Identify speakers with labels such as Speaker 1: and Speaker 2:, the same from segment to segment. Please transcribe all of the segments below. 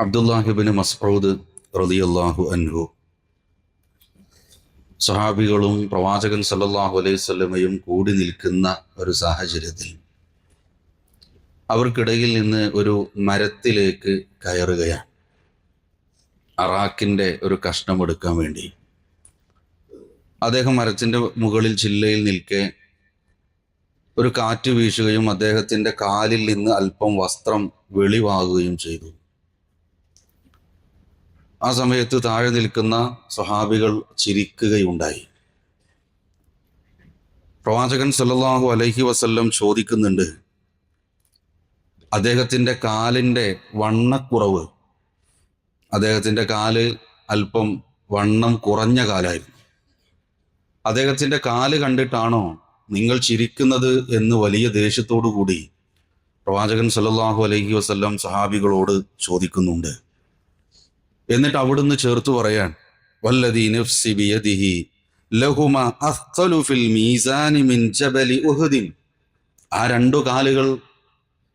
Speaker 1: അബ്ദുല്ലാഹിബിന് മസ്ഊദ് റളിയല്ലാഹു അൻഹു. സഹാബികളും പ്രവാചകൻ സല്ലാഹു അലൈഹി സ്വലമയും കൂടി നിൽക്കുന്ന ഒരു സാഹചര്യത്തിൽ അവർക്കിടയിൽ നിന്ന് ഒരു മരത്തിലേക്ക് കയറുകയാണ്. അറാക്കിന്റെ ഒരു കഷ്ണം എടുക്കാൻ വേണ്ടി. അദ്ദേഹം മരത്തിന്റെ മുകളിൽ ചില്ലയിൽ നിൽക്കെ ഒരു കാറ്റ് വീശുകയും അദ്ദേഹത്തിന്റെ കാലിൽ നിന്ന് അല്പം വസ്ത്രം വെളിവാകുകയും ചെയ്തു. ആ സമയത്ത് താഴെ നിൽക്കുന്ന സ്വഹാബികൾ ചിരിക്കുകയുണ്ടായി. പ്രവാചകൻ സല്ലാഹു അലഹി വസല്ലം ചോദിക്കുന്നുണ്ട് അദ്ദേഹത്തിന്റെ കാലിന്റെ വണ്ണക്കുറവ് അദ്ദേഹത്തിന്റെ കാൽ അല്പം വണ്ണം കുറഞ്ഞ കാലായിരുന്നു. അദ്ദേഹത്തിന്റെ കാൽ കണ്ടിട്ടാണോ നിങ്ങൾ ചിരിക്കുന്നത് എന്ന് വലിയ ദേഷ്യത്തോടു കൂടി പ്രവാചകൻ സല്ലാഹു അലഹി വസല്ലം സഹാബികളോട് ചോദിക്കുന്നുണ്ട്. എന്നിട്ട് അവിടുന്ന് ചേർത്ത് പറയാൻ ഫിൽ മീസാനി മിൻ ജബലി ആ രണ്ടു കാലുകൾ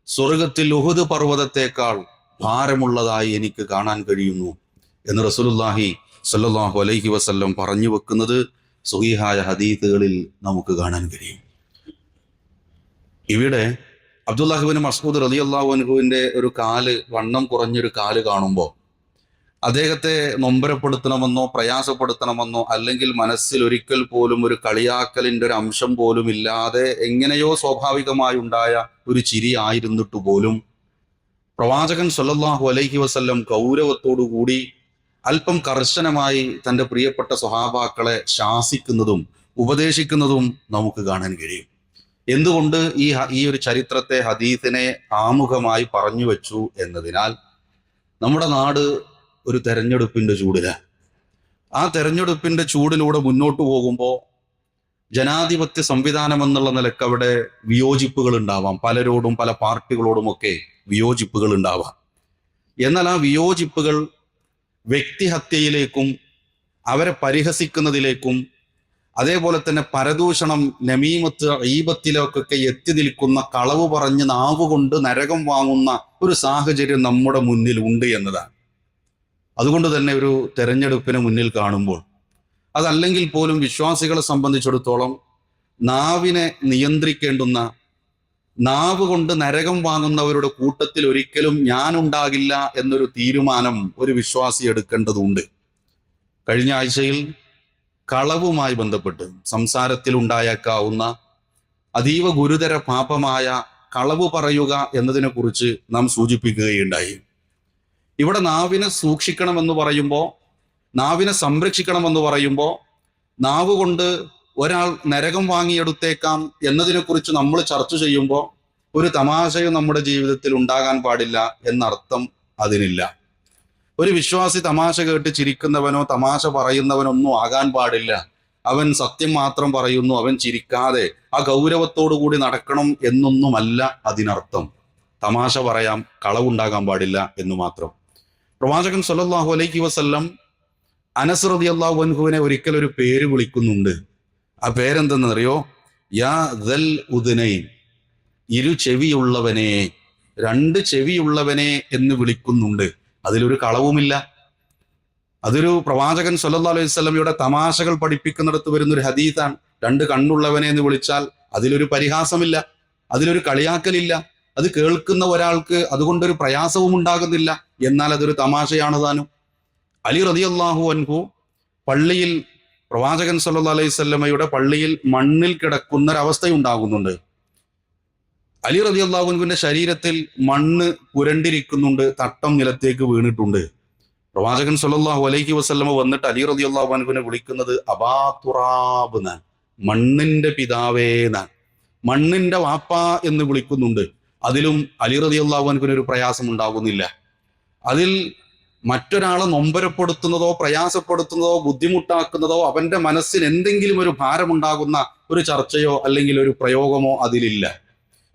Speaker 1: സ്വർഗത്തിൽ ഉഹുദ് പർവതത്തെക്കാൾ ഭാരമുള്ളതായി എനിക്ക് കാണാൻ കഴിയുന്നു എന്ന് റസൂലുള്ളാഹി സല്ലാഹു അലൈഹി വസല്ലം പറഞ്ഞു വെക്കുന്നത് സുഹീഹായ ഹദീത്തുകളിൽ നമുക്ക് കാണാൻ കഴിയും. ഇവിടെ അബ്ദുല്ലാഹിബിൻ മസ്ഊദ് റളിയല്ലാഹു അൻഹുവിന്റെ ഒരു കാൽ വണ്ണം കുറഞ്ഞൊരു കാൽ കാണുമ്പോൾ അദ്ദേഹത്തെ നൊമ്പരപ്പെടുത്തണമെന്നോ പ്രയാസപ്പെടുത്തണമെന്നോ അല്ലെങ്കിൽ മനസ്സിൽ ഒരിക്കൽ പോലും ഒരു കളിയാക്കലിന്റെ ഒരു അംശം പോലും ഇല്ലാതെ എങ്ങനെയോ സ്വാഭാവികമായി ഉണ്ടായ ഒരു ചിരി ആയിരുന്നിട്ട് പോലും പ്രവാചകൻ സല്ലല്ലാഹു അലൈഹി വസല്ലം കൂടി അല്പം കർശനമായി തന്റെ പ്രിയപ്പെട്ട സ്വഹാബാക്കളെ ശാസിക്കുന്നതും ഉപദേശിക്കുന്നതും നമുക്ക് കാണാൻ കഴിയും. എന്തുകൊണ്ട് ഈ ഈ ഒരു ചരിത്രത്തെ ഹദീസിനെ ആമുഖമായി പറഞ്ഞു വെച്ചു എന്നതിനാൽ നമ്മുടെ നാട് ഒരു തെരഞ്ഞെടുപ്പിന്റെ ചൂടില. ആ തെരഞ്ഞെടുപ്പിന്റെ ചൂടിലൂടെ മുന്നോട്ട് പോകുമ്പോൾ ജനാധിപത്യ സംവിധാനം എന്നുള്ള നിലയ്ക്ക് അവിടെ വിയോജിപ്പുകൾ ഉണ്ടാവാം. പലരോടും പല പാർട്ടികളോടുമൊക്കെ വിയോജിപ്പുകൾ ഉണ്ടാവാം. എന്നാൽ ആ വിയോജിപ്പുകൾ വ്യക്തിഹത്യയിലേക്കും അവരെ പരിഹസിക്കുന്നതിലേക്കും അതേപോലെ തന്നെ പരദൂഷണം നമീമത്ത് ഈപത്തിലേക്കൊക്കെ എത്തി നിൽക്കുന്ന കളവ് പറഞ്ഞ് നാവുകൊണ്ട് നരകം വാങ്ങുന്ന ഒരു സാഹചര്യം നമ്മുടെ മുന്നിൽ ഉണ്ട് എന്നതാണ്. അതുകൊണ്ട് തന്നെ ഒരു തെരഞ്ഞെടുപ്പിന് മുന്നിൽ കാണുമ്പോൾ അതല്ലെങ്കിൽ പോലും വിശ്വാസികളെ സംബന്ധിച്ചിടത്തോളം നാവിനെ നിയന്ത്രിക്കേണ്ടുന്ന നാവ് കൊണ്ട് നരകം വാങ്ങുന്നവരുടെ കൂട്ടത്തിൽ ഒരിക്കലും ഞാൻ ഉണ്ടാകില്ല എന്നൊരു തീരുമാനം ഒരു വിശ്വാസി എടുക്കേണ്ടതുണ്ട്. കഴിഞ്ഞ ആഴ്ചയിൽ കളവുമായി ബന്ധപ്പെട്ട് സംസാരത്തിൽ ഉണ്ടായേക്കാവുന്ന അതീവ ഗുരുതര പാപമായ കളവ് പറയുക എന്നതിനെ കുറിച്ച് നാം സൂചിപ്പിക്കുകയുണ്ടായി. ഇവിടെ നാവിനെ സൂക്ഷിക്കണമെന്ന് പറയുമ്പോൾ നാവിനെ സംരക്ഷിക്കണമെന്ന് പറയുമ്പോൾ നാവ് കൊണ്ട് ഒരാൾ നരകം വാങ്ങിയെടുത്തേക്കാം എന്നതിനെക്കുറിച്ച് നമ്മൾ ചർച്ച ചെയ്യുമ്പോൾ ഒരു തമാശയും നമ്മുടെ ജീവിതത്തിൽ ഉണ്ടാകാൻ പാടില്ല എന്നർത്ഥം അതിനില്ല. ഒരു വിശ്വാസി തമാശ കേട്ട് ചിരിക്കുന്നവനോ തമാശ പറയുന്നവനൊന്നും ആകാൻ പാടില്ല. അവൻ സത്യം മാത്രം പറയുന്നു അവൻ ചിരിക്കാതെ ആ ഗൗരവത്തോടു കൂടി നടക്കണം എന്നൊന്നുമല്ല അതിനർത്ഥം. തമാശ പറയാം കളവുണ്ടാകാൻ പാടില്ല എന്ന് മാത്രം. പ്രവാചകൻ സല്ലല്ലാഹു അലൈഹി വസ്ല്ലം അനസ് റളിയല്ലാഹു അൻഹുവിനെ ഒരിക്കൽ ഒരു പേര് വിളിക്കുന്നുണ്ട്. ആ പേരെന്തെന്നറിയോ? യാ ദൽ ഉദനൈൻ. ഇരു ചെവിയുള്ളവനെ രണ്ട് ചെവിയുള്ളവനെ എന്ന് വിളിക്കുന്നുണ്ട്. അതിലൊരു കളവുമില്ല. അതൊരു പ്രവാചകൻ സല്ലല്ലാഹു അലൈഹി സ്വലമിയുടെ തമാശകൾ പഠിപ്പിക്കുന്നിടത്ത് വരുന്ന ഒരു ഹദീസാണ്. രണ്ട് കണ്ണുള്ളവനെ എന്ന് വിളിച്ചാൽ അതിലൊരു പരിഹാസമില്ല. അതിലൊരു കളിയാക്കലില്ല. അത് കേൾക്കുന്ന ഒരാൾക്ക് അതുകൊണ്ടൊരു പ്രയാസവും ഉണ്ടാകുന്നില്ല എന്നാൽ അതൊരു തമാശയാണ് താനും. അലി റളിയല്ലാഹു അൻഹു പള്ളിയിൽ പ്രവാചകൻ സല്ലല്ലാഹു അലൈഹി വസല്ലമയുടെ പള്ളിയിൽ മണ്ണിൽ കിടക്കുന്ന ഒരവസ്ഥയുണ്ടാകുന്നുണ്ട് അലി റതി അൻഹുവിന്റെ ശരീരത്തിൽ മണ്ണ് പുരണ്ടിരിക്കുന്നുണ്ട് തട്ടം നിലത്തേക്ക് വീണിട്ടുണ്ട്. പ്രവാചകൻ സല്ലാഹു അലൈഹി വസല്ലമ വന്നിട്ട് അലി റതി അൻഹുവിനെ വിളിക്കുന്നത് അബാ എന്നാണ് മണ്ണിന്റെ പിതാവേ എന്നാണ് മണ്ണിന്റെ വാപ്പ എന്ന് വിളിക്കുന്നുണ്ട്. അതിലും അലി റതി അൻഹുവിന് ഒരു പ്രയാസം ഉണ്ടാകുന്നില്ല. അതിൽ മറ്റൊരാളെ നൊമ്പരപ്പെടുത്തുന്നതോ പ്രയാസപ്പെടുത്തുന്നതോ ബുദ്ധിമുട്ടാക്കുന്നതോ അവന്റെ മനസ്സിൽ എന്തെങ്കിലും ഒരു ഭാരമുണ്ടാകുന്ന ഒരു ചർച്ചയോ അല്ലെങ്കിൽ ഒരു പ്രയോഗമോ അതിലില്ല.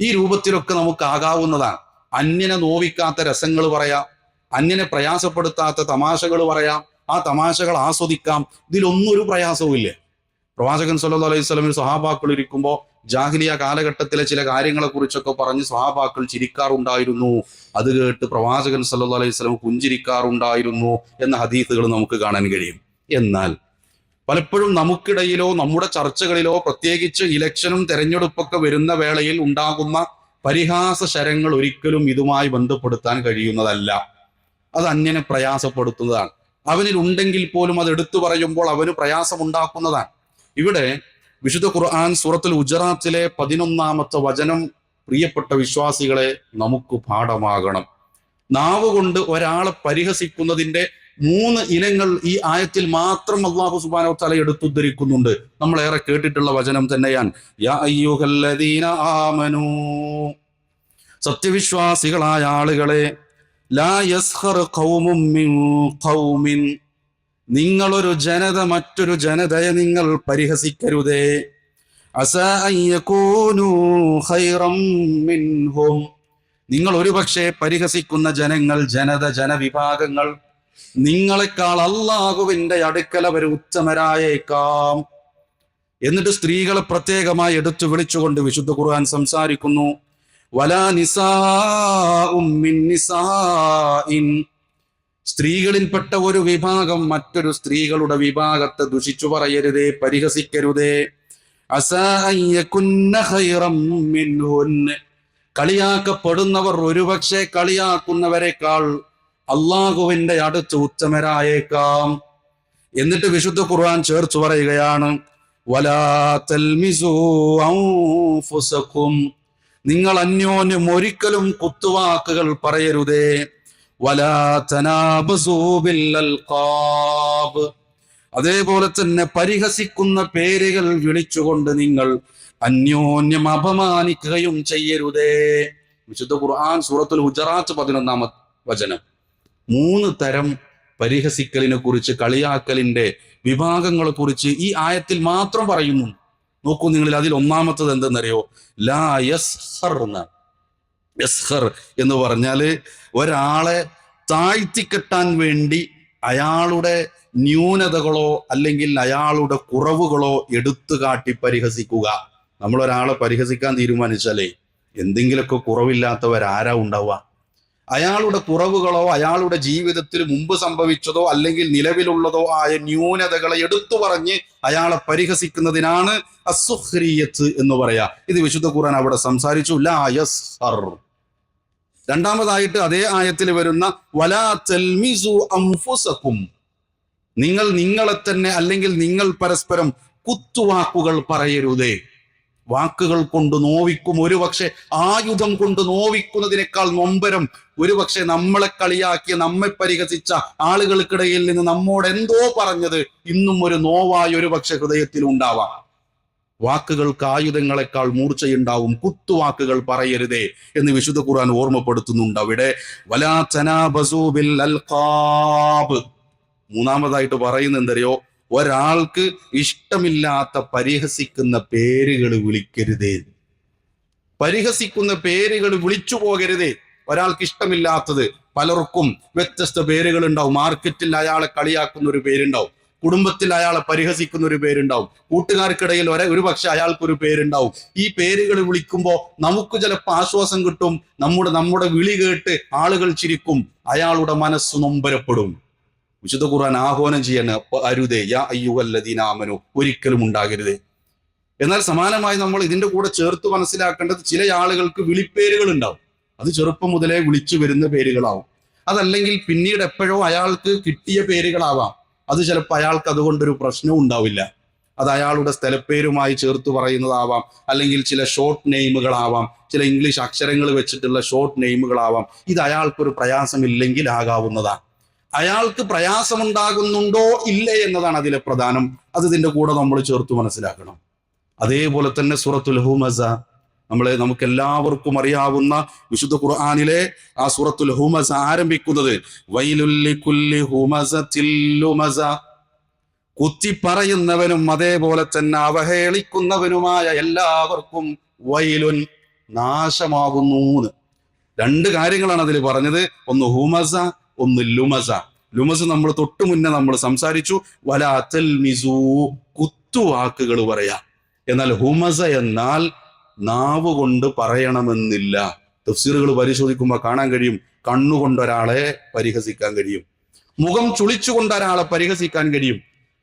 Speaker 1: ഈ രൂപത്തിലൊക്കെ നമുക്ക് ആകാവുന്നതാണ്. അന്യനെ നോവിക്കാത്ത രസങ്ങൾ പറയാം. അന്യനെ പ്രയാസപ്പെടുത്താത്ത തമാശകൾ പറയാം. ആ തമാശകൾ ആസ്വദിക്കാം. ഇതിലൊന്നും ഒരു പ്രയാസവും ഇല്ല പ്രവാചകൻ സല്ലു അലൈഹി സ്വലമിൽ സഹാബാക്കൾ ഇരിക്കുമ്പോൾ ജാഹിലിയ കാലഘട്ടത്തിലെ ചില കാര്യങ്ങളെ കുറിച്ചൊക്കെ പറഞ്ഞ് സ്വഹാബാക്കൾ ചിരിക്കാറുണ്ടായിരുന്നു. അത് കേട്ട് പ്രവാചകൻ സല്ലു അലൈഹി സ്വലം പുഞ്ചിരിക്കാറുണ്ടായിരുന്നു എന്ന ഹദീസുകൾ നമുക്ക് കാണാൻ കഴിയും. എന്നാൽ പലപ്പോഴും നമുക്കിടയിലോ നമ്മുടെ ചർച്ചകളിലോ പ്രത്യേകിച്ച് ഇലക്ഷനും തെരഞ്ഞെടുപ്പൊക്കെ വരുന്ന വേളയിൽ ഉണ്ടാകുന്ന പരിഹാസ ശരങ്ങൾ ഒരിക്കലും ഇതുമായി ബന്ധപ്പെടുത്താൻ കഴിയുന്നതല്ല. അത് അന്യനെ പ്രയാസപ്പെടുത്തുന്നതാണ്. അവനിൽ ഉണ്ടെങ്കിൽ പോലും അത് എടുത്തു പറയുമ്പോൾ അവന് പ്രയാസമുണ്ടാക്കുന്നതാണ്. ഇവിടെ വിശുദ്ധ ഖുർആൻ സൂറത്തുൽ ഉജറാത്തിലെ പതിനൊന്നാമത്തെ വചനം പ്രിയപ്പെട്ട വിശ്വാസികളെ നമുക്ക് പാഠമാകണം. നാവ് കൊണ്ട് ഒരാളെ പരിഹസിക്കുന്നതിന്റെ മൂന്ന് ഇനങ്ങൾ ഈ ആയത്തിൽ മാത്രം അള്ളാഹു സുബാനോ തല എടുത്തുദ്ധരിക്കുന്നുണ്ട്. നമ്മൾ ഏറെ കേട്ടിട്ടുള്ള വചനം തന്നെയാണ്. സത്യവിശ്വാസികളായ ആളുകളെ ലാ യസ്ഹർ മിൻ ഖൗമിൻ. നിങ്ങളൊരു ജനത മറ്റൊരു ജനതയെ നിങ്ങൾ പരിഹസിക്കരുതേ. നിങ്ങൾ ഒരുപക്ഷെ പരിഹസിക്കുന്ന ജനങ്ങൾ ജനത ജനവിഭാഗങ്ങൾ നിങ്ങളെക്കാൾ അള്ളാഹുവിന്റെ അടുക്കൽ അവർ ഉത്തമരായേക്കാം. എന്നിട്ട് സ്ത്രീകളെ പ്രത്യേകമായി എടുത്തു വിളിച്ചുകൊണ്ട് വിശുദ്ധ ഖുർആൻ സംസാരിക്കുന്നു. വലാ നിസാഇൻ. സ്ത്രീകളിൽപ്പെട്ട ഒരു വിഭാഗം മറ്റൊരു സ്ത്രീകളുടെ വിഭാഗത്തെ ദുഷിച്ചു പറയരുതേ പരിഹസിക്കരുതേ. കളിയാക്കപ്പെടുന്നവർ ഒരുപക്ഷെ കളിയാക്കുന്നവരെക്കാൾ അള്ളാഹുവിന്റെ അടുത്ത് ഉത്തമരായേക്കാം. എന്നിട്ട് വിശുദ്ധ ഖുർആൻ ചേർത്ത് പറയുകയാണ് നിങ്ങൾ അന്യോന്യം ഒരിക്കലും കുത്തുവാക്കുകൾ പറയരുതേ. അതേപോലെ തന്നെ പരിഹസിക്കുന്ന പേരുകൾ വിളിച്ചുകൊണ്ട് നിങ്ങൾ അന്യോന്യം അപമാനിക്കുകയും ചെയ്യരുതേ. വിശുദ്ധ ഖുർആൻ സൂറത്തുൽ ഹുജറാത്ത് പതിനൊന്നാമത് വചനം. മൂന്ന് തരം പരിഹസിക്കലിനെ കുറിച്ച് കളിയാക്കലിന്റെ വിഭാഗങ്ങളെ കുറിച്ച് ഈ ആയത്തിൽ മാത്രം പറയുന്നു. നോക്കൂ നിങ്ങളിൽ അതിൽ ഒന്നാമത്തത് എന്തെന്നറിയോ? ലാ യസ്ഹർ എന്ന് പറഞ്ഞാൽ ഒരാളെ താഴ്ത്തിക്കെട്ടാൻ വേണ്ടി അയാളുടെ ന്യൂനതകളോ അല്ലെങ്കിൽ അയാളുടെ കുറവുകളോ എടുത്തു കാട്ടി പരിഹസിക്കുക. നമ്മൾ ഒരാളെ പരിഹസിക്കാൻ തീരുമാനിച്ചാലേ എന്തെങ്കിലുമൊക്കെ കുറവില്ലാത്തവരാരാ ഉണ്ടാവുക. അയാളുടെ കുറവുകളോ അയാളുടെ ജീവിതത്തിൽ മുമ്പ് സംഭവിച്ചതോ അല്ലെങ്കിൽ നിലവിലുള്ളതോ ആയ ന്യൂനതകളെ എടുത്തു പറഞ്ഞ് അയാളെ പരിഹസിക്കുന്നതിനാണ് അസുഹ്രിയത്ത് എന്ന് പറയാ. ഇത് വിശുദ്ധ ഖുർആൻ അവിടെ സംസാരിച്ചു. ലാ യസ്ഹർ. രണ്ടാമതായിട്ട് അതേ ആയത്തിൽ വരുന്ന വലാ നിങ്ങൾ നിങ്ങളെ തന്നെ അല്ലെങ്കിൽ നിങ്ങൾ പരസ്പരം കുത്തുവാക്കുകൾ പറയരുതേ. വാക്കുകൾ കൊണ്ട് നോവിക്കും ഒരുപക്ഷെ ആയുധം കൊണ്ട് നോവിക്കുന്നതിനേക്കാൾ നൊമ്പരം ഒരുപക്ഷെ നമ്മളെ കളിയാക്കിയ നമ്മെ പരിഹസിച്ച ആളുകൾക്കിടയിൽ നിന്ന് നമ്മോട് എന്തോ പറഞ്ഞത് ഇന്നും ഒരു നോവായി ഒരുപക്ഷെ ഹൃദയത്തിൽ ഉണ്ടാവാം വാക്കുകൾക്ക് ആയുധങ്ങളെക്കാൾ മൂർച്ചയുണ്ടാവും. കുത്തുവാക്കുകൾ പറയരുതേ എന്ന് വിശുദ്ധ ഖുർആൻ ഓർമ്മപ്പെടുത്തുന്നുണ്ട് അവിടെ. മൂന്നാമതായിട്ട് പറയുന്നത് എന്തറിയോ? ഒരാൾക്ക് ഇഷ്ടമില്ലാത്ത പരിഹസിക്കുന്ന പേരുകൾ വിളിക്കരുതേ. പരിഹസിക്കുന്ന പേരുകൾ വിളിച്ചു പോകരുതേ. ഒരാൾക്ക് ഇഷ്ടമില്ലാത്തത് പലർക്കും വ്യത്യസ്ത പേരുകൾ ഉണ്ടാവും മാർക്കറ്റിൽ അയാളെ കളിയാക്കുന്ന ഒരു പേരുണ്ടാവും. കുടുംബത്തിൽ അയാളെ പരിഹസിക്കുന്ന ഒരു പേരുണ്ടാവും. കൂട്ടുകാർക്കിടയിൽ വരെ ഒരു പക്ഷെ അയാൾക്കൊരു പേരുണ്ടാവും. ഈ പേരുകൾ വിളിക്കുമ്പോൾ നമുക്ക് ചിലപ്പോൾ ആശ്വാസം കിട്ടും. നമ്മുടെ നമ്മുടെ വിളി കേട്ട് ആളുകൾ ചിരിക്കും. അയാളുടെ മനസ്സ് നൊമ്പരപ്പെടും. വിശുദ്ധ ഖുർആൻ ആഹ്വാനം ചെയ്യാൻ അരുതേ യാ അയ്യുവല്ലദീനാമനു ഒരിക്കലും ഉണ്ടാകരുതേ. എന്നാൽ സമാനമായി നമ്മൾ ഇതിന്റെ കൂടെ ചേർത്ത് മനസ്സിലാക്കേണ്ടത് ചില ആളുകൾക്ക് വിളിപ്പേരുകൾ ഉണ്ടാവും. അത് ചെറുപ്പം മുതലേ വിളിച്ചു വരുന്ന പേരുകളാവും. അതല്ലെങ്കിൽ പിന്നീട് എപ്പോഴോ അയാൾക്ക് കിട്ടിയ പേരുകളാവാം. അത് ചിലപ്പോൾ അയാൾക്ക് അതുകൊണ്ടൊരു പ്രശ്നവും ഉണ്ടാവില്ല. അത് അയാളുടെ സ്ഥലപ്പേരുമായി ചേർത്ത് പറയുന്നതാവാം. അല്ലെങ്കിൽ ചില ഷോർട്ട് നെയിമുകളാവാം ചില ഇംഗ്ലീഷ് അക്ഷരങ്ങൾ വെച്ചിട്ടുള്ള ഷോർട്ട് നെയിമുകളാവാം ഇത് അയാൾക്കൊരു പ്രയാസമില്ലെങ്കിൽ ആകാവുന്നതാണ് അയാൾക്ക് പ്രയാസമുണ്ടാകുന്നുണ്ടോ ഇല്ലേ എന്നതാണ് അതിലെ പ്രധാനം. അത് ഇതിന്റെ കൂടെ നമ്മൾ ചേർത്ത് മനസ്സിലാക്കണം. അതേപോലെ തന്നെ സൂറത്തുൽ ഹുമസ നമ്മളെ നമുക്ക് എല്ലാവർക്കും അറിയാവുന്ന വിശുദ്ധ ഖുർആാനിലെ ആ സൂറത്തുൽ ഹുമസ ആരംഭിക്കുന്നത് കുത്തി പറയുന്നവനും അതേപോലെ തന്നെ അവഹേളിക്കുന്നവനുമായ എല്ലാവർക്കും വൈലുൻ നാശമാകുന്നു രണ്ട് കാര്യങ്ങളാണ് അതിൽ പറഞ്ഞത്. ഒന്ന് ഹുമസ ഒന്ന് ലുമസ. ലുമസ് നമ്മൾ തൊട്ടു മുന്നേ നമ്മൾ സംസാരിച്ചു. വലാത്തൽ മിസു കുത്തുവാക്കുകൾ പറയാ. എന്നാൽ ഹുമസ എന്നാൽ നാവ് കൊണ്ട് പറയണമെന്നില്ല. തഫ്സീറുകൾ പരിശോധിക്കുമ്പോൾ കാണാൻ കഴിയും. കണ്ണുകൊണ്ട് ഒരാളെ പരിഹസിക്കാൻ കഴിയും. മുഖം ചുളിച്ചുകൊണ്ട് ഒരാളെ പരിഹസിക്കാൻ കഴിയും.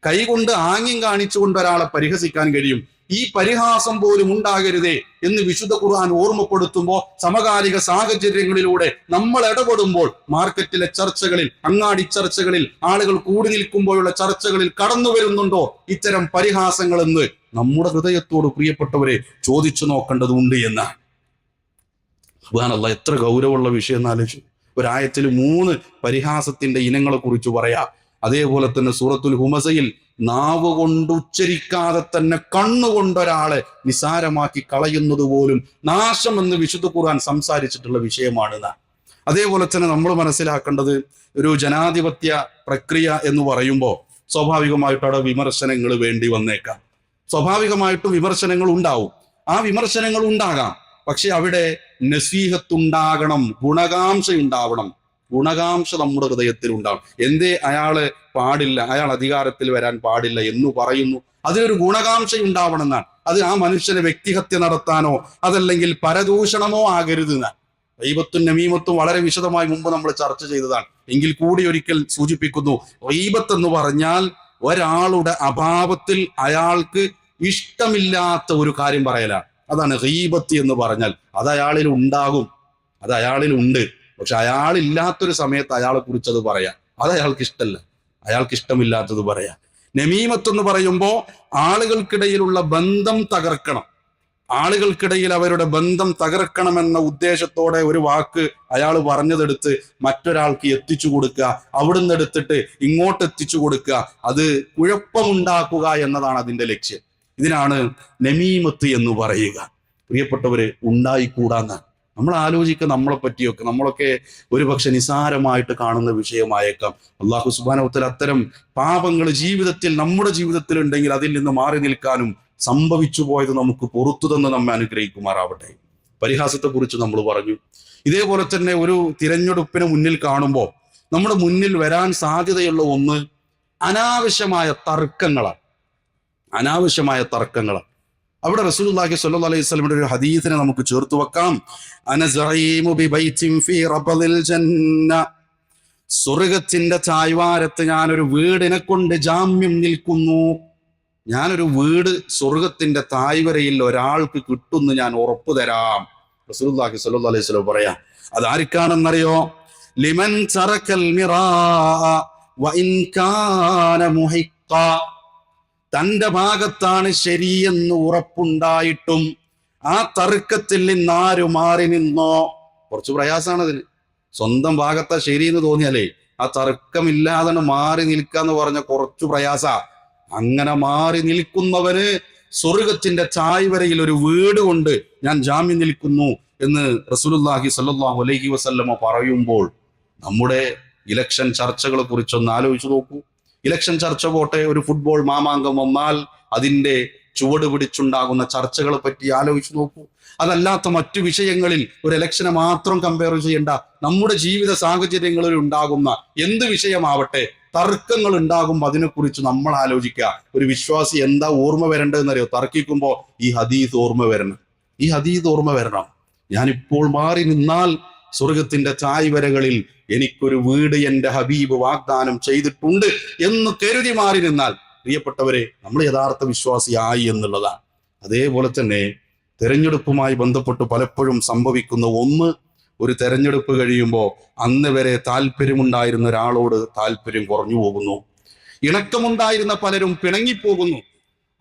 Speaker 1: കൈകൊണ്ട് ആംഗ്യം കാണിച്ചുകൊണ്ട് ഒരാളെ പരിഹസിക്കാൻ കഴിയും. ഈ പരിഹാസം പോലും ഉണ്ടാകരുതേ എന്ന് വിശുദ്ധ ഖുർആൻ ഓർമ്മപ്പെടുത്തുമ്പോൾ സമകാലിക സാഹചര്യങ്ങളിലൂടെ നമ്മൾ ഇടപെടുമ്പോൾ മാർക്കറ്റിലെ ചർച്ചകളിൽ അങ്ങാടി ചർച്ചകളിൽ ആളുകൾ കൂടി നിൽക്കുമ്പോഴുള്ള ചർച്ചകളിൽ കടന്നു വരുന്നുണ്ടോ? ഇത്തരം പരിഹാസങ്ങൾ എന്ന് നമ്മുടെ ഹൃദയത്തോട് പ്രിയപ്പെട്ടവരെ ചോദിച്ചു നോക്കേണ്ടതുണ്ട് എന്നാണ് സുബ്ഹാനല്ലാഹ് എത്ര ഗൗരവമുള്ള വിഷയം എന്ന് ആലോചിച്ചു. ഒരായത്തിൽ മൂന്ന് പരിഹാസത്തിന്റെ ഇനങ്ങളെ കുറിച്ച് പറയാം. അതേപോലെ തന്നെ സൂറത്തുൽ ഹുമസയിൽ നാവ് കൊണ്ട് ഉച്ചരിക്കാതെ തന്നെ കണ്ണുകൊണ്ട് ഒരാളെ നിസാരമാക്കി കളയുന്നത് പോലും നാശം എന്ന് വിശുദ്ധ ഖുർആൻ സംസാരിച്ചിട്ടുള്ള വിഷയമാണ് അതേപോലെ തന്നെ നമ്മൾ മനസ്സിലാക്കേണ്ടത് ഒരു ജനാധിപത്യ പ്രക്രിയ എന്ന് പറയുമ്പോൾ സ്വാഭാവികമായിട്ട് അവിടെ വിമർശനങ്ങൾ വേണ്ടി വന്നേക്കാം. സ്വാഭാവികമായിട്ടും വിമർശനങ്ങൾ ഉണ്ടാവും. ആ വിമർശനങ്ങൾ ഉണ്ടാകാം. പക്ഷെ അവിടെ നസീഹത്തുണ്ടാകണം ഗുണകാംക്ഷ ഉണ്ടാവണം ഗുണകാംക്ഷ നമ്മുടെ ഹൃദയത്തിൽ ഉണ്ടാവും. എന്തേ അയാൾ പാടില്ല അയാൾ അധികാരത്തിൽ വരാൻ പാടില്ല എന്ന് പറയുന്നു. അതിനൊരു ഗുണകാംക്ഷ ഉണ്ടാവണമെന്നാണ് അത് ആ മനുഷ്യനെ വ്യക്തിഹത്യ നടത്താനോ അതല്ലെങ്കിൽ പരദൂഷണമോ ആകരുത് റീബത്തും നമീമത്തും വളരെ വിശദമായി മുമ്പ് നമ്മൾ ചർച്ച ചെയ്തതാണ്. എങ്കിൽ കൂടി ഒരിക്കൽ സൂചിപ്പിക്കുന്നു റീബത്ത് എന്ന് പറഞ്ഞാൽ ഒരാളുടെ അഭാവത്തിൽ അയാൾക്ക് ഇഷ്ടമില്ലാത്ത ഒരു കാര്യം പറയലാണ്. അതാണ് ഹീബത്ത് എന്ന് പറഞ്ഞാൽ അത് അയാളിൽ ഉണ്ടാകും. അത് അയാളിൽ ഉണ്ട്. പക്ഷെ അയാളില്ലാത്തൊരു സമയത്ത് അയാളെ കുറിച്ച് അത് പറയാം. അത് അയാൾക്ക് ഇഷ്ടമല്ല അയാൾക്ക് ഇഷ്ടമില്ലാത്തത് പറയാം. നമീമത്ത് എന്ന് പറയുമ്പോൾ ആളുകൾക്കിടയിലുള്ള ബന്ധം തകർക്കണം. ആളുകൾക്കിടയിൽ അവരുടെ ബന്ധം തകർക്കണമെന്ന ഉദ്ദേശത്തോടെ ഒരു വാക്ക് അയാൾ പറഞ്ഞതെടുത്ത് മറ്റൊരാൾക്ക് എത്തിച്ചു കൊടുക്കുക അവിടുന്ന് എടുത്തിട്ട് ഇങ്ങോട്ട് എത്തിച്ചു കൊടുക്കുക അത് കുഴപ്പമുണ്ടാക്കുക എന്നതാണ് അതിന്റെ ലക്ഷ്യം. ഇതിനാണ് നമീമത്ത് എന്ന് പറയുക. പ്രിയപ്പെട്ടവര് ഉണ്ടായിക്കൂടാന്നാണ്. നമ്മൾ ആലോചിക്കുക നമ്മളെ പറ്റിയൊക്കെ. നമ്മളൊക്കെ ഒരുപക്ഷെ നിസാരമായിട്ട് കാണുന്ന വിഷയമായേക്കാം. അള്ളാഹു സുബാനവത്തിൽ അത്തരം പാപങ്ങൾ ജീവിതത്തിൽ നമ്മുടെ ജീവിതത്തിൽ ഉണ്ടെങ്കിൽ അതിൽ നിന്ന് മാറി നിൽക്കാനും സംഭവിച്ചു പോയത് നമുക്ക് പുറത്തു തന്ന് നമ്മെ അനുഗ്രഹിക്കുമാറാവട്ടെ. പരിഹാസത്തെ കുറിച്ച് നമ്മൾ പറഞ്ഞു. ഇതേപോലെ തന്നെ ഒരു തിരഞ്ഞെടുപ്പിന് മുന്നിൽ കാണുമ്പോൾ നമ്മുടെ മുന്നിൽ വരാൻ സാധ്യതയുള്ള ഒന്ന് അനാവശ്യമായ തർക്കങ്ങളാണ്. അനാവശ്യമായ തർക്കങ്ങളാണ്. അവിടെ റസൂലുള്ളാഹി സ്വല്ലല്ലാഹു അലൈഹി വസല്ലമയുടെ ഒരു ഹദീസിനെ നമുക്ക് ചേർത്ത് വെക്കാം. അന സഈമു ബി ബൈത്തിൻ ഫീ റബദിൽ ജന്ന. സ്വർഗത്തിന്റെ ചായ്വാരത്ത് ഒരു വീടിനെ കൊണ്ട് ജാമ്യം നിൽക്കുന്നു. ഞാനൊരു വീട് സ്വർഗത്തിന്റെ തായ്വരയിൽ ഒരാൾക്ക് കിട്ടുന്നു ഞാൻ ഉറപ്പു തരാം. റസൂലുള്ളാഹി സ്വല്ലല്ലാഹു അലൈഹി വസല്ലം പറയാ അതാർക്കാണെന്നറിയോ? ലിമൻ ചറക്കൽ തന്റെ ഭാഗത്താണ് ശരിയെന്ന് ഉറപ്പുണ്ടായിട്ടും ആ തർക്കത്തിൽ നിന്ന് ആര് മാറി നിന്നോ? കുറച്ച് പ്രയാസമാണ് അതിന് സ്വന്തം ഭാഗത്താ ശരി എന്ന് തോന്നിയാലേ ആ തർക്കമില്ലാതെ മാറി നിൽക്കാന്ന് പറഞ്ഞ കുറച്ചു പ്രയാസ. അങ്ങനെ മാറി നിൽക്കുന്നവന് സ്വർഗത്തിന്റെ ചായ്വരയിൽ ഒരു വീട് കൊണ്ട് ഞാൻ ജാമ്യം നിൽക്കുന്നു എന്ന് റസൂലുള്ളാഹി സ്വല്ലല്ലാഹു അലൈഹി വസല്ലമ പറയുമ്പോൾ നമ്മുടെ ഇലക്ഷൻ ചർച്ചകളെ കുറിച്ചൊന്ന് ആലോചിച്ചു നോക്കൂ. ഇലക്ഷൻ ചർച്ച പോട്ടെ ഒരു ഫുട്ബോൾ മാമാങ്കം വന്നാൽ അതിന്റെ ചുവട് പിടിച്ചുണ്ടാകുന്ന ചർച്ചകളെ പറ്റി ആലോചിച്ചു നോക്കൂ. അതല്ലാത്ത മറ്റു വിഷയങ്ങളിൽ ഒരു ഇലക്ഷനെ മാത്രം കമ്പയർ ചെയ്യേണ്ട. നമ്മുടെ ജീവിത സാഹചര്യങ്ങളിൽ ഉണ്ടാകുന്ന എന്ത് വിഷയമാവട്ടെ തർക്കങ്ങൾ ഉണ്ടാകുമ്പോൾ അതിനെക്കുറിച്ച് നമ്മൾ ആലോചിക്കുക. ഒരു വിശ്വാസി എന്താ ഓർമ്മ വരേണ്ടതെന്നറിയോ? തർക്കിക്കുമ്പോൾ ഈ ഹദീസ് ഓർമ്മ വരണം. ഈ ഹദീസ് ഓർമ്മ വരണം. ഞാനിപ്പോൾ മാറി നിന്നാൽ സ്വർഗത്തിന്റെ ചായ്വരകളിൽ എനിക്കൊരു വീട് എന്റെ ഹബീബ് വാഗ്ദാനം ചെയ്തിട്ടുണ്ട് എന്ന് കരുതി മാറി നിന്നാൽ പ്രിയപ്പെട്ടവരെ നമ്മൾ യഥാർത്ഥ വിശ്വാസിയായി എന്നുള്ളതാണ്. അതേപോലെ തന്നെ തെരഞ്ഞെടുപ്പുമായി ബന്ധപ്പെട്ട് പലപ്പോഴും സംഭവിക്കുന്ന ഒന്ന് ഒരു തെരഞ്ഞെടുപ്പ് കഴിയുമ്പോൾ അന്ന് വരെ താല്പര്യമുണ്ടായിരുന്ന ഒരാളോട് താല്പര്യം കുറഞ്ഞു പോകുന്നു. ഇണക്കമുണ്ടായിരുന്ന പലരും പിണങ്ങിപ്പോകുന്നു.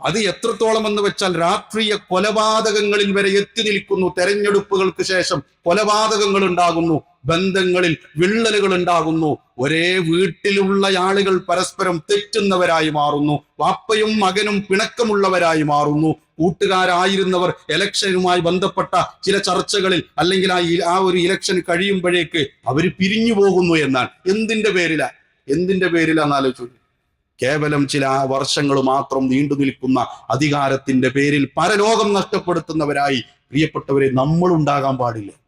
Speaker 1: അത് എത്രത്തോളം എന്ന് വെച്ചാൽ രാഷ്ട്രീയ കൊലപാതകങ്ങളിൽ വരെ എത്തി നിൽക്കുന്നു. തെരഞ്ഞെടുപ്പുകൾക്ക് ശേഷം കൊലപാതകങ്ങൾ ഉണ്ടാകുന്നു. ബന്ധങ്ങളിൽ വിള്ളലുകൾ ഉണ്ടാകുന്നു ഒരേ വീട്ടിലുള്ള ആളുകൾ പരസ്പരം തെറ്റുന്നവരായി മാറുന്നു. വാപ്പയും മകനും പിണക്കമുള്ളവരായി മാറുന്നു. കൂട്ടുകാരായിരുന്നവർ ഇലക്ഷനുമായി ബന്ധപ്പെട്ട ചില ചർച്ചകളിൽ അല്ലെങ്കിൽ ആ ആ ഒരു ഇലക്ഷൻ കഴിയുമ്പോഴേക്ക് അവർ പിരിഞ്ഞു പോകുന്നു എന്നാണ്. എന്തിന്റെ പേരില? എന്തിന്റെ പേരിലാന്ന് ആലോചിച്ചു. കേവലം ചില വർഷങ്ങൾ മാത്രം നീണ്ടു നിൽക്കുന്ന അധികാരത്തിന്റെ പേരിൽ പരലോകം നഷ്ടപ്പെടുത്തുന്നവരായി പ്രിയപ്പെട്ടവരെ നമ്മൾ ഉണ്ടാകാൻ പാടില്ല.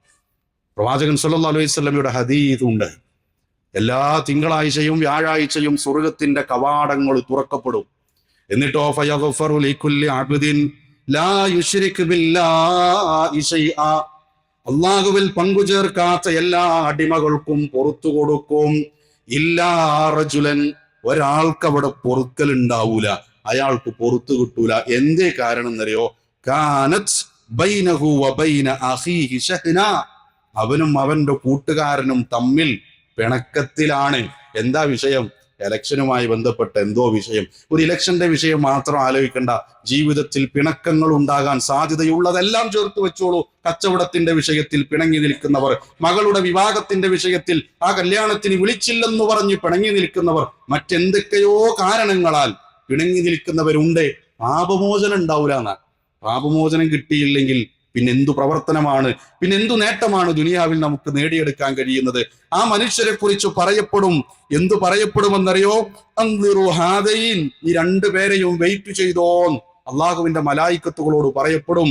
Speaker 1: പ്രവാചകൻ സല്ലാ അലൈഹി സ്വലമിയുടെ ഉണ്ട്. എല്ലാ തിങ്കളാഴ്ചയും വ്യാഴാഴ്ചയും സ്വർഗത്തിന്റെ കവാടങ്ങൾ തുറക്കപ്പെടും. എന്നിട്ടോ അള്ളാഹുവിൽ പങ്കുചേർക്കാത്ത എല്ലാ അടിമകൾക്കും പുറത്തു കൊടുക്കും. ഇല്ലാ റജുലൻ ഒരാൾക്ക് അവിടെ പൊറുക്കൽ ഉണ്ടാവൂല. അയാൾക്ക് പുറത്തു കിട്ടൂല. എന്തേ കാരണം എന്നറിയോ കാനത്ത് ബൈനഹു വബൈന അഖീഹി ഷഹ്ന അവനും അവന്റെ കൂട്ടുകാരനും തമ്മിൽ പിണക്കത്തിലാണ്. എന്താ വിഷയം? ഇലക്ഷനുമായി ബന്ധപ്പെട്ട എന്തോ വിഷയം. ഒരു ഇലക്ഷന്റെ വിഷയം മാത്രം ആലോചിക്കേണ്ട. ജീവിതത്തിൽ പിണക്കങ്ങൾ ഉണ്ടാകാൻ സാധ്യതയുള്ളതെല്ലാം ചേർത്ത് വെച്ചോളൂ. കച്ചവടത്തിന്റെ വിഷയത്തിൽ പിണങ്ങി നിൽക്കുന്നവർ മകളുടെ വിവാഹത്തിന്റെ വിഷയത്തിൽ ആ കല്യാണത്തിന് വിളിച്ചില്ലെന്ന് പറഞ്ഞ് പിണങ്ങി നിൽക്കുന്നവർ മറ്റെന്തൊക്കെയോ കാരണങ്ങളാൽ പിണങ്ങി നിൽക്കുന്നവരുണ്ട്. പാപമോചനം ഉണ്ടാവൂലെന്നാ പാപമോചനം കിട്ടിയില്ലെങ്കിൽ പിന്നെ എന്തു പ്രവർത്തനമാണ് പിന്നെ എന്തു നേട്ടമാണ് ദുനിയാവിൽ നമുക്ക് നേടിയെടുക്കാൻ കഴിയുന്നത്? ആ മനുഷ്യരെ കുറിച്ച് പറയപ്പെടും. എന്തു പറയപ്പെടുമെന്നറിയോ? ഹാദയിൻ ഈ രണ്ടു പേരെയും വെയിറ്റ് ചെയ്തോ അള്ളാഹുവിന്റെ മലായിക്കത്തുകളോട് പറയപ്പെടും.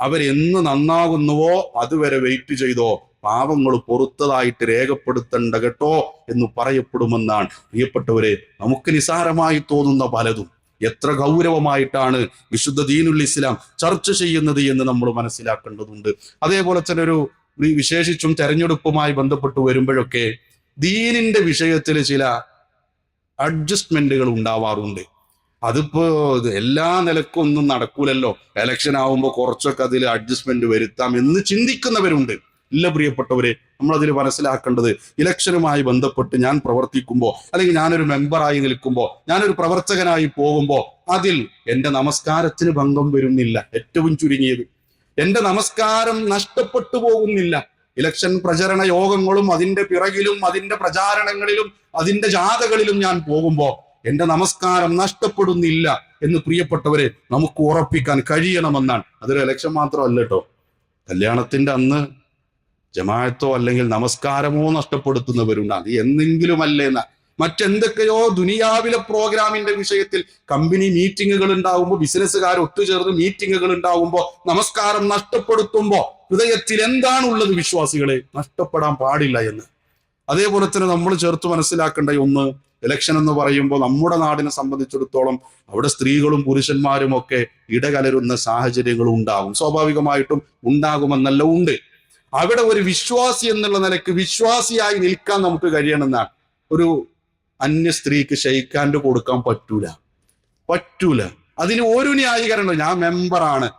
Speaker 1: അവരെന്ന് നന്നാകുന്നുവോ അതുവരെ വെയിറ്റ് ചെയ്തോ. പാപങ്ങൾ പൊറുത്തതായിട്ട് രേഖപ്പെടുത്തണ്ട കേട്ടോ എന്ന് പറയപ്പെടുമെന്നാണ്. പ്രിയപ്പെട്ടവരെ നമുക്ക് നിസാരമായി തോന്നുന്ന പലതും. എത്ര ഗൗരവമായിട്ടാണ് വിശുദ്ധ ദീനുൽ ഇസ്ലാം ചർച്ച ചെയ്യുന്നത് എന്ന് നമ്മൾ മനസ്സിലാക്കേണ്ടതുണ്ട്. അതേപോലെ തന്നെ ഒരു വിശേഷിച്ചും തെരഞ്ഞെടുപ്പുമായി ബന്ധപ്പെട്ട് വരുമ്പോഴൊക്കെ ദീനിന്റെ വിഷയത്തിൽ ചില അഡ്ജസ്റ്റ്മെന്റുകൾ ഉണ്ടാവാറുണ്ട്. അതിപ്പോ എല്ലാ നിലക്കും ഒന്നും നടക്കൂലല്ലോ. എലക്ഷൻ ആവുമ്പോൾ കുറച്ചൊക്കെ അതിൽ അഡ്ജസ്റ്റ്മെന്റ് വരുത്താം എന്ന് ചിന്തിക്കുന്നവരുണ്ട്. ഇല്ല പ്രിയപ്പെട്ടവരെ നമ്മൾ മനസ്സിലാക്കേണ്ടത് ഇലക്ഷനുമായി ബന്ധപ്പെട്ട് ഞാൻ പ്രവർത്തിക്കുമ്പോൾ അല്ലെങ്കിൽ ഞാനൊരു മെമ്പറായി നിൽക്കുമ്പോൾ ഞാനൊരു പ്രവർത്തകനായി പോകുമ്പോൾ അതിൽ എന്റെ നമസ്കാരത്തിന് ഭംഗം വരുന്നില്ല. ഏറ്റവും ചുരുങ്ങിയത്. എന്റെ നമസ്കാരം നഷ്ടപ്പെട്ടു പോകുന്നില്ല. ഇലക്ഷൻ പ്രചരണ യോഗങ്ങളും അതിന്റെ പിറകിലും അതിന്റെ പ്രചാരണങ്ങളിലും അതിന്റെ ജാഥകളിലും ഞാൻ പോകുമ്പോൾ എന്റെ നമസ്കാരം നഷ്ടപ്പെടുന്നില്ല എന്ന് പ്രിയപ്പെട്ടവരെ നമുക്ക് ഉറപ്പിക്കാൻ കഴിയണമെന്നാണ്. അതൊരു ഇലക്ഷൻ മാത്രമല്ല കേട്ടോ. കല്യാണത്തിന്റെ അന്ന് ജമാഅത്തോ അല്ലെങ്കിൽ നമസ്കാരമോ നഷ്ടപ്പെടുത്തുന്നവരുണ്ട് അത് എന്തെങ്കിലും അല്ലേന്ന മറ്റെന്തൊക്കെയോ ദുനിയാവിലെ പ്രോഗ്രാമിന്റെ വിഷയത്തിൽ കമ്പനി മീറ്റിങ്ങുകൾ ഉണ്ടാവുമ്പോൾ ബിസിനസ്സുകാർ ഒത്തുചേർന്ന് മീറ്റിങ്ങുകൾ ഉണ്ടാവുമ്പോൾ നമസ്കാരം നഷ്ടപ്പെടുത്തുമ്പോൾ ഹൃദയത്തിൽ എന്താണുള്ളത് വിശ്വാസികളെ? നഷ്ടപ്പെടാൻ പാടില്ല എന്ന്. അതേപോലെ തന്നെ നമ്മൾ ചേർത്ത് മനസ്സിലാക്കേണ്ട ഒന്ന് ഇലക്ഷൻ എന്ന് പറയുമ്പോൾ നമ്മുടെ നാടിനെ സംബന്ധിച്ചിടത്തോളം അവിടെ സ്ത്രീകളും പുരുഷന്മാരും ഒക്കെ ഇടകലരുന്ന സാഹചര്യങ്ങളും ഉണ്ടാകും. സ്വാഭാവികമായിട്ടും ഉണ്ടാകുമെന്നല്ല ഉണ്ട്. അവിടെ ഒരു വിശ്വാസി എന്നുള്ള നിലയ്ക്ക് വിശ്വാസിയായി നിൽക്കാൻ നമുക്ക് കഴിയണമെന്നാണ്. ഒരു അന്യ സ്ത്രീക്ക് ഷെയ്ക്കാൻഡ് കൊടുക്കാൻ പറ്റൂല. പറ്റൂല. അതിന് ഒരു ന്യായീകരണം ഞാൻ മെമ്പറാണ്.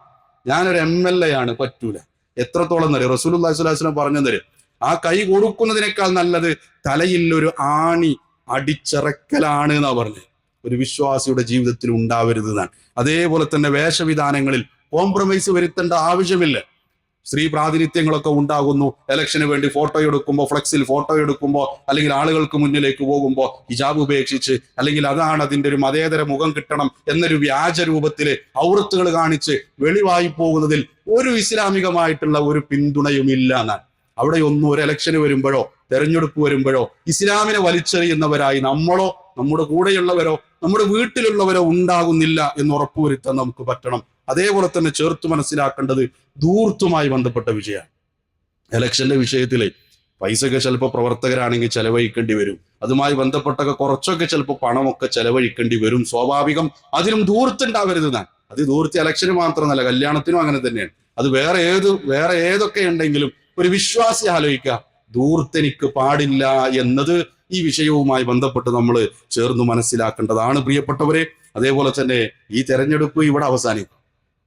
Speaker 1: ഞാനൊരു എം എൽ എ ആണ് പറ്റൂല. എത്രത്തോളം എന്നറിയോ റസൂൽ അള്ളാഹിസ്വലാസ്ലം പറഞ്ഞു തരും ആ കൈ കൊടുക്കുന്നതിനേക്കാൾ നല്ലത് തലയിൽ ഒരു ആണി അടിച്ചിറക്കലാണ് എന്നാ പറഞ്ഞത് ഒരു വിശ്വാസിയുടെ ജീവിതത്തിൽ ഉണ്ടാവരുത് എന്നാണ്. അതേപോലെ തന്നെ വേഷവിധാനങ്ങളിൽ കോംപ്രമൈസ് വരുത്തേണ്ട ആവശ്യമില്ല. സ്ത്രീ പ്രാതിനിധ്യങ്ങളൊക്കെ ഉണ്ടാകുന്നു. ഇലക്ഷന് വേണ്ടി ഫോട്ടോ എടുക്കുമ്പോൾ ഫ്ലെക്സിൽ ഫോട്ടോ എടുക്കുമ്പോൾ അല്ലെങ്കിൽ ആളുകൾക്ക് മുന്നിലേക്ക് പോകുമ്പോൾ ഹിജാബ് ഉപേക്ഷിച്ച് അല്ലെങ്കിൽ അതാണ് അതിന്റെ ഒരു മതേതര മുഖം കിട്ടണം എന്നൊരു വ്യാജ രൂപത്തിൽ ഔറത്തുകൾ കാണിച്ച് വെളിവായി പോകുന്നതിൽ ഒരു ഇസ്ലാമികമായിട്ടുള്ള ഒരു പിന്തുണയും ഇല്ല എന്നാണ്. അവിടെ ഒന്നും ഒരു ഇലക്ഷന് വരുമ്പോഴോ തെരഞ്ഞെടുപ്പ് വരുമ്പോഴോ ഇസ്ലാമിനെ വലിച്ചെറിയുന്നവരായി നമ്മളോ നമ്മുടെ കൂടെയുള്ളവരോ നമ്മുടെ വീട്ടിലുള്ളവരോ ഉണ്ടാകുന്നില്ല എന്ന് ഉറപ്പുവരുത്താൻ നമുക്ക് പറ്റണം. അതേപോലെ തന്നെ ചേർത്ത് മനസ്സിലാക്കേണ്ടത് ദൂർത്തുമായി ബന്ധപ്പെട്ട വിഷയമാണ്. ഇലക്ഷന്റെ വിഷയത്തിലെ പൈസയൊക്കെ ചിലപ്പോൾ പ്രവർത്തകരാണെങ്കിൽ ചെലവഴിക്കേണ്ടി വരും. അതുമായി ബന്ധപ്പെട്ടൊക്കെ കുറച്ചൊക്കെ ചിലപ്പോൾ പണമൊക്കെ ചെലവഴിക്കേണ്ടി വരും. സ്വാഭാവികം ദൂർത്തുണ്ടാവരുത് ഞാൻ അത് ദൂർത്തി ഇലക്ഷന് മാത്രമല്ല കല്യാണത്തിനും അങ്ങനെ തന്നെയാണ്. അത് വേറെ ഏത് വേറെ ഏതൊക്കെ ഉണ്ടെങ്കിലും ഒരു വിശ്വാസി ആലോചിക്കുക ദൂർത്തെനിക്ക് പാടില്ല എന്നത് ഈ വിഷയവുമായി ബന്ധപ്പെട്ട് നമ്മൾ ചേർന്ന് മനസ്സിലാക്കേണ്ടതാണ് പ്രിയപ്പെട്ടവരെ. അതേപോലെ തന്നെ ഈ തെരഞ്ഞെടുപ്പ് ഇവിടെ അവസാനിക്കും.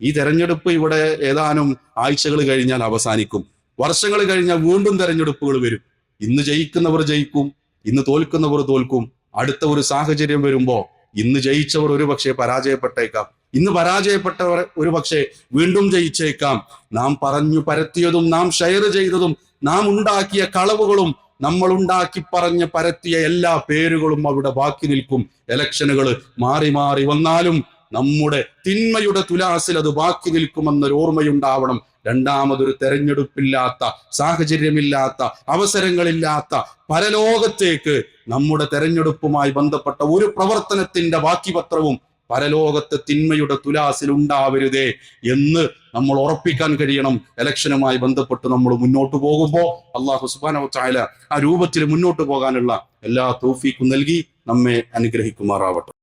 Speaker 1: ഈ തെരഞ്ഞെടുപ്പ് ഇവിടെ ഏതാനും ആഴ്ചകൾ കഴിഞ്ഞാൽ അവസാനിക്കും. വർഷങ്ങൾ കഴിഞ്ഞാൽ വീണ്ടും തെരഞ്ഞെടുപ്പുകൾ വരും. ഇന്ന് ജയിക്കുന്നവർ ജയിക്കും ഇന്ന് തോൽക്കുന്നവർ തോൽക്കും. അടുത്ത ഒരു സാഹചര്യം വരുമ്പോ ഇന്ന് ജയിച്ചവർ ഒരു പക്ഷേ പരാജയപ്പെട്ടേക്കാം. ഇന്ന് പരാജയപ്പെട്ടവർ ഒരു പക്ഷേ വീണ്ടും ജയിച്ചേക്കാം. നാം പറഞ്ഞു പരത്തിയതും നാം ഷെയർ ചെയ്തതും നാം ഉണ്ടാക്കിയ കളവുകളും നമ്മൾ ഉണ്ടാക്കി പറഞ്ഞ് പരത്തിയ എല്ലാ പേരുകളും അവിടെ ബാക്കി നിൽക്കും. ഇലക്ഷനുകൾ മാറി മാറി വന്നാലും നമ്മുടെ തിന്മയുടെ തുലാസിൽ അത് ബാക്കി നിൽക്കുമെന്നൊരു ഓർമ്മയുണ്ടാവണം. രണ്ടാമതൊരു തെരഞ്ഞെടുപ്പില്ലാത്ത സാഹചര്യമില്ലാത്ത അവസരങ്ങളില്ലാത്ത പരലോകത്തേക്ക് നമ്മുടെ തെരഞ്ഞെടുപ്പുമായി ബന്ധപ്പെട്ട ഒരു പ്രവർത്തനത്തിന്റെ ബാക്കി പത്രവും പരലോകത്തെ തിന്മയുടെ തുലാസിൽ ഉണ്ടാവരുതേ എന്ന് നമ്മൾ ഉറപ്പിക്കാൻ കഴിയണം. ഇലക്ഷനുമായി ബന്ധപ്പെട്ട് നമ്മൾ മുന്നോട്ട് പോകുമ്പോൾ അള്ളാഹു സുബാന ആ രൂപത്തിൽ മുന്നോട്ട് പോകാനുള്ള എല്ലാ തോഫീക്കും നൽകി നമ്മെ അനുഗ്രഹിക്കുമാറാവട്ടെ.